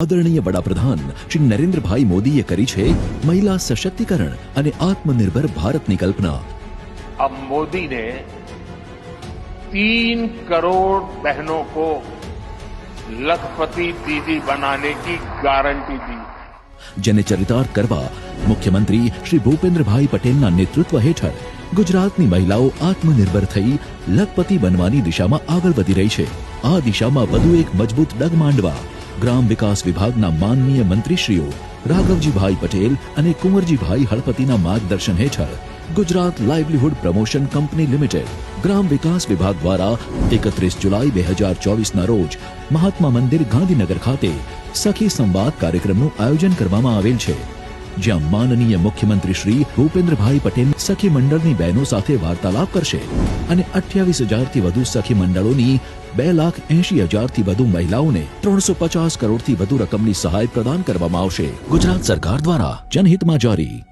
આદરણીય વડાપ્રધાન શ્રી નરેન્દ્રભાઈ મોદીએ કરી છે મહિલા સશક્તિકરણ અને આત્મનિર્ભર ભારતની કલ્પના अब मोदी ने तीन करोड़ बहनों को लखपति दीदी बनाने की गारंटी दी જેને ચરિતાર્થ કરવા મુખ્યમંત્રી શ્રી ભૂપેન્દ્રભાઈ પટેલના નેતૃત્વ હેઠળ ગુજરાતની મહિલાઓ આત્મનિર્ભર થઈ લખપતિ બનવાની દિશામાં આગળ વધી રહી છે આ દિશામાં વધુ એક મજબૂત ડગ માંડવા ગ્રામ વિકાસ વિભાગના માનનીય મંત્રીશ્રીઓ રાઘવજીભાઈ પટેલ અને કુંવરજીભાઈ હળપતિના માર્ગદર્શન હેઠળ Gujarat livelihood promotion company limited ગ્રામ વિકાસ વિભાગ દ્વારા એકત્રીસ જુલાઈ બે હજાર ચોવીસના રોજ મહાત્મા મંદિર ગાંધીનગર ખાતે સખી સંવાદ કાર્યક્રમનું આયોજન કરવામાં આવેલ છે. જ્યાં માનનીય મુખ્યમંત્રી શ્રી ભૂપેન્દ્રભાઈ પટેલ સખી મંડળની બહેનો સાથે વાર્તાલાપ કરશે અને અઠ્યાવીસ હજારથી વધુ સખી મંડળોની બે લાખ એંશી હજારથી વધુ મહિલાઓને ત્રણસો પચાસ કરોડથી વધુ રકમની સહાય પ્રદાન કરવામાં આવશે. ગુજરાત સરકાર દ્વારા જનહિતમાં જારી